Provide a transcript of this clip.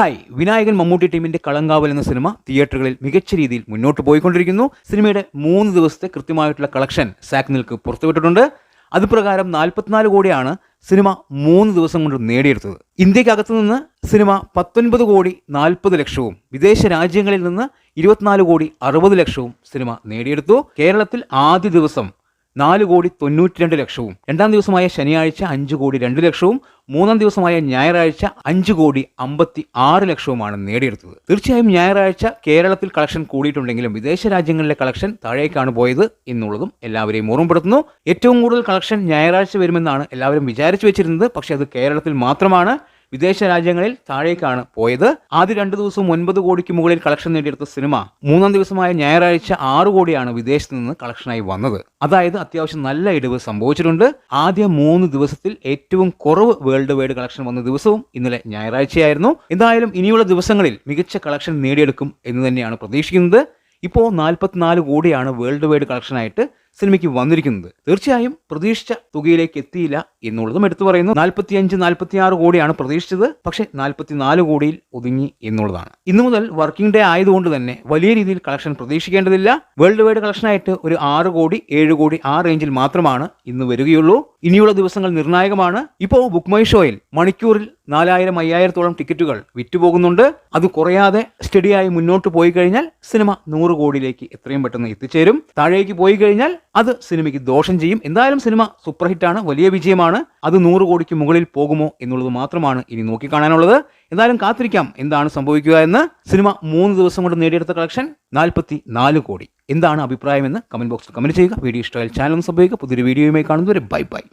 Hi. Vinayakan Mammootty ടീമിന്റെ കളങ്കാവൽ എന്ന cinema തിയേറ്ററുകളിൽ മികച്ച രീതിയിൽ മുന്നോട്ട് പോയിക്കൊണ്ടിരിക്കുന്നു. സിനിമയുടെ മൂന്ന് ദിവസത്തെ കൃത്യമായിട്ടുള്ള കളക്ഷൻ സാക് നിൽക്ക് പുറത്തുവിട്ടിട്ടുണ്ട്. അതുപ്രകാരം നാൽപ്പത്തിനാല് കോടിയാണ് സിനിമ മൂന്ന് ദിവസം കൊണ്ട് നേടിയെടുത്തത്. ഇന്ത്യക്കകത്തു നിന്ന് സിനിമ പത്തൊൻപത് കോടി നാൽപ്പത് ലക്ഷവും വിദേശ രാജ്യങ്ങളിൽ നിന്ന് ഇരുപത്തിനാല് കോടി അറുപത് ലക്ഷവും സിനിമ നേടിയെടുത്തു. കേരളത്തിൽ ആദ്യ ദിവസം നാല് കോടി തൊണ്ണൂറ്റി രണ്ട് ലക്ഷവും രണ്ടാം ദിവസമായ ശനിയാഴ്ച അഞ്ച് കോടി രണ്ട് ലക്ഷവും മൂന്നാം ദിവസമായ ഞായറാഴ്ച അഞ്ച് കോടി അമ്പത്തി ആറ് ലക്ഷവുമാണ് നേടിയെടുത്തത്. തീർച്ചയായും ഞായറാഴ്ച കേരളത്തിൽ കളക്ഷൻ കൂടിയിട്ടുണ്ടെങ്കിലും വിദേശ രാജ്യങ്ങളിലെ കളക്ഷൻ താഴേക്കാണ് പോയത് എന്നുള്ളതും എല്ലാവരെയും ഓർമ്മപ്പെടുത്തുന്നു. ഏറ്റവും കൂടുതൽ കളക്ഷൻ ഞായറാഴ്ച വരുമെന്നാണ് എല്ലാവരും വിചാരിച്ചു വെച്ചിരുന്നത്. പക്ഷേ അത് കേരളത്തിൽ മാത്രമാണ്. വിദേശ രാജ്യങ്ങളിൽ താഴേക്കാണ് പോയത്. ആദ്യ രണ്ടു ദിവസം ഒൻപത് കോടിക്ക് മുകളിൽ കളക്ഷൻ നേടിയെടുത്ത സിനിമ മൂന്നാം ദിവസമായ ഞായറാഴ്ച ആറ് കോടിയാണ് വിദേശത്ത് നിന്ന് കളക്ഷനായി വന്നത്. അതായത് അത്യാവശ്യം നല്ല ഇടിവ് സംഭവിച്ചിട്ടുണ്ട്. ആദ്യ മൂന്ന് ദിവസത്തിൽ ഏറ്റവും കുറവ് വേൾഡ് വൈഡ് കളക്ഷൻ വന്ന ദിവസവും ഇന്നലെ ഞായറാഴ്ചയായിരുന്നു. എന്തായാലും ഇനിയുള്ള ദിവസങ്ങളിൽ മികച്ച കളക്ഷൻ നേടിയെടുക്കും എന്ന് തന്നെയാണ് പ്രതീക്ഷിക്കുന്നത്. ഇപ്പോൾ നാൽപ്പത്തിനാല് കോടിയാണ് വേൾഡ് വൈഡ് കളക്ഷനായിട്ട് സിനിമയ്ക്ക് വന്നിരിക്കുന്നത്. തീർച്ചയായും പ്രതീക്ഷിച്ച തുകയിലേക്ക് എത്തിയില്ല എന്നുള്ളതും എടുത്തു പറയുന്നു. നാൽപ്പത്തി അഞ്ച് നാൽപ്പത്തി ആറ് കോടിയാണ് പ്രതീക്ഷിച്ചത്. പക്ഷേ നാൽപ്പത്തിനാല് കോടിയിൽ ഒതുങ്ങി എന്നുള്ളതാണ്. ഇന്നു മുതൽ വർക്കിംഗ് ഡേ ആയതുകൊണ്ട് തന്നെ വലിയ രീതിയിൽ കളക്ഷൻ പ്രതീക്ഷിക്കേണ്ടതില്ല. വേൾഡ് വൈഡ് കളക്ഷൻ ആയിട്ട് ഒരു ആറ് കോടി ഏഴ് കോടി ആ റേഞ്ചിൽ മാത്രമാണ് ഇന്ന് വരികയുള്ളൂ. ഇനിയുള്ള ദിവസങ്ങൾ നിർണായകമാണ്. ഇപ്പോൾ ബുക്ക് മൈ ഷോയിൽ മണിക്കൂറിൽ നാലായിരം അയ്യായിരത്തോളം ടിക്കറ്റുകൾ വിറ്റുപോകുന്നുണ്ട്. അത് കുറയാതെ സ്റ്റഡിയായി മുന്നോട്ട് പോയി കഴിഞ്ഞാൽ സിനിമ നൂറ് കോടിയിലേക്ക് എത്രയും പെട്ടെന്ന് എത്തിച്ചേരും. താഴേക്ക് പോയി കഴിഞ്ഞാൽ അത് സിനിമയ്ക്ക് ദോഷം ചെയ്യും. എന്തായാലും സിനിമ സൂപ്പർ ഹിറ്റാണ് വലിയ വിജയമാണ്. അത് നൂറ് കോടിക്ക് മുകളിൽ പോകുമോ എന്നുള്ളത് മാത്രമാണ് ഇനി നോക്കിക്കാണാനുള്ളത്. എന്തായാലും കാത്തിരിക്കാം എന്താണ് സംഭവിക്കുക എന്ന്. സിനിമ മൂന്ന് ദിവസം കൊണ്ട് നേടിയെടുത്ത കളക്ഷൻ നാൽപ്പത്തി നാല് കോടി. എന്താണ് അഭിപ്രായമെന്ന് കമന്റ് ബോക്സിൽ കമന്റ് ചെയ്യുക. വീഡിയോ ഇഷ്ടമായാൽ ചാനൽ സംഭവിക്കുക പുതിയൊരു വീഡിയോയുമായി കാണുന്നവരെ ബൈ ബൈ